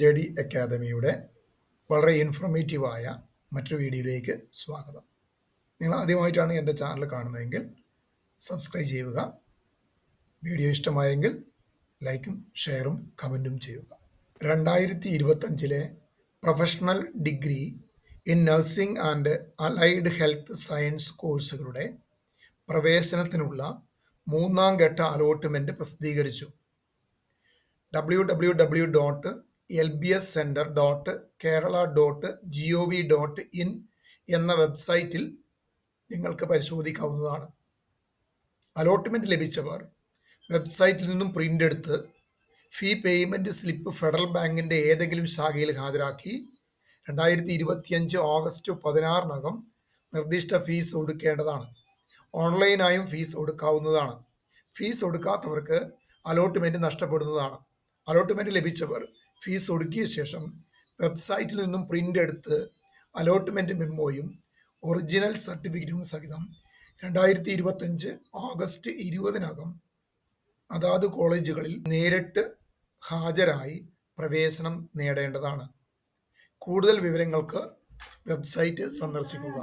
J D അക്കാദമിയുടെ വളരെ ഇൻഫോർമേറ്റീവായ മറ്റൊരു വീഡിയോയിലേക്ക് സ്വാഗതം. നിങ്ങൾ ആദ്യമായിട്ടാണ് എന്റെ ചാനൽ കാണുന്നതെങ്കിൽ സബ്സ്ക്രൈബ് ചെയ്യുക. വീഡിയോ ഇഷ്ടമായെങ്കിൽ ലൈക്കും ഷെയറും കമന്റും ചെയ്യുക. രണ്ടായിരത്തി ഇരുപത്തഞ്ചിലെ professional degree in nursing and allied health science കോഴ്സുകളുടെ പ്രവേശനത്തിനുള്ള മൂന്നാം ഘട്ട അലോട്ട്മെന്റ് പ്രസിദ്ധീകരിച്ചു. W W W dot L B S centre dot Kerala dot G O V dot in എന്ന വെബ്സൈറ്റിൽ നിങ്ങൾക്ക് പരിശോധിക്കാവുന്നതാണ്. അലോട്ട്മെന്റ് ലഭിച്ചവർ വെബ്സൈറ്റിൽ നിന്നും പ്രിന്റ് എടുത്ത് ഫീ പേയ്മെന്റ് സ്ലിപ്പ് ഫെഡറൽ ബാങ്കിന്റെ ഏതെങ്കിലും ശാഖയിൽ ഹാജരാക്കി രണ്ടായിരത്തി ഇരുപത്തിയഞ്ച് ഓഗസ്റ്റ് പതിനാറിനകം നിർദ്ദിഷ്ട ഫീസ് ഒടുക്കേണ്ടതാണ്. ഓൺലൈനായും ഫീസ് ഒടുക്കാവുന്നതാണ്. ഫീസ് ഒടുക്കാത്തവർക്ക് അലോട്ട്മെന്റ് നഷ്ടപ്പെടുന്നതാണ്. അലോട്ട്മെന്റ് ലഭിച്ചവർ ഫീസ് ഒടുക്കിയ ശേഷം വെബ്സൈറ്റിൽ നിന്നും പ്രിന്റ് എടുത്ത് അലോട്ട്മെന്റ് മെമ്മോയും ഒറിജിനൽ സർട്ടിഫിക്കറ്റും സഹിതം രണ്ടായിരത്തി ഇരുപത്തഞ്ച് ഓഗസ്റ്റ് ഇരുപതിനകം അതാത് കോളേജുകളിൽ നേരിട്ട് ഹാജരായി പ്രവേശനം നേടേണ്ടതാണ്. കൂടുതൽ വിവരങ്ങൾക്ക് വെബ്സൈറ്റ് സന്ദർശിക്കുക.